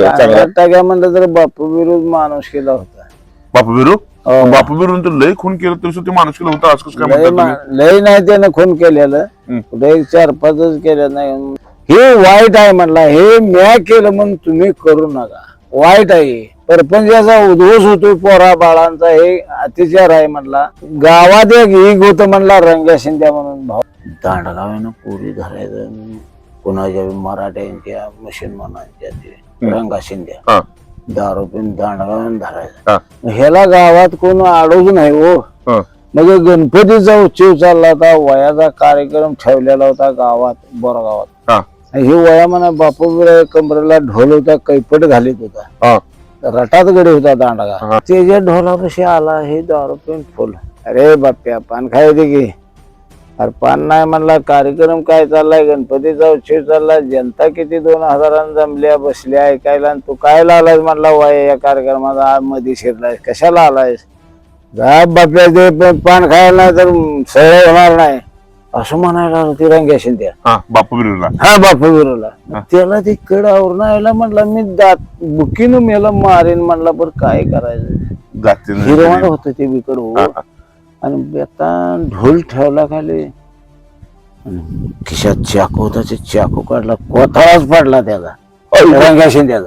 चांगला टाक्या म्हणलं तर बापू विरुद्ध माणूस केला होता. बापू बिरू हो. बापू बिरू तर लय खून केलं तरी सुद्धा माणूस केलं होतं आज कसं काय लय म्हणतात तुम्ही? मा- लय नाही त्यानं खून केलेलं. हम्म. कुठे एक चार पाचच केलं नाही. हे वाईट आहे म्हणला हे म्या केलं म्हणून तुम्ही करू नका. वाईट आहे. परपंचाचा उद्ध्वस होतो पोरा बाळांचा हे अत्याचार आहे म्हणला. गावात एक एक होतं म्हणला रंग्या शिंद्या म्हणून. भाऊ दांडगाव्यानं पुरी धरायचं. कुणाच्या मराठ्यांच्या मुसलमानांच्या ते रंगा शिंद्या हा. दारू पिऊन दांडगाव्यानं धरायचं. हा. ह्याला गावात कोण अडवून नाही हो. हा. मग गणपतीचा उत्सव चालला होता वयाचा कार्यक्रम ठेवलेला होता गावात बोरगावात. हा. हे वया म्हणा बापू कमरेला ढोल होता कैपट घालीत होता. हा. रटात गडी होता हा. दांडगा त्याच्या ढोलापाशी आला हे दारू पिऊन फुल. अरे बाप्या पान खायचे की? अरे पान नाही म्हणला कार्यक्रम काय चाललाय? गणपतीचा उत्सव चाललाय. जनता किती दोन हजारांना जमल्या बसल्या ऐकायला आणि तू काय आलायस म्हणला वय या कार्यक्रमात मध्ये शिरलायस. कशाला आलायस? जा बाप्या ते प- पान खायला नाही तर सगळं होणार नाही. असं म्हणायला लागलं ती रंग्या शिंद्या हा बापू बिरूला हा बापू विरोला. त्याला ते कडावर नाही म्हणला मी दात बुकीनं मेला मारेन. म्हणला बरं काय करायचं? जाते हिरवाण होत ते बिकड हो. आणि आता ढोल ठेवला खाली. आणि खिशात चाकू होता ते चाकू काढला कोथळाच पडला त्याचा. रंगा शिंद्याचा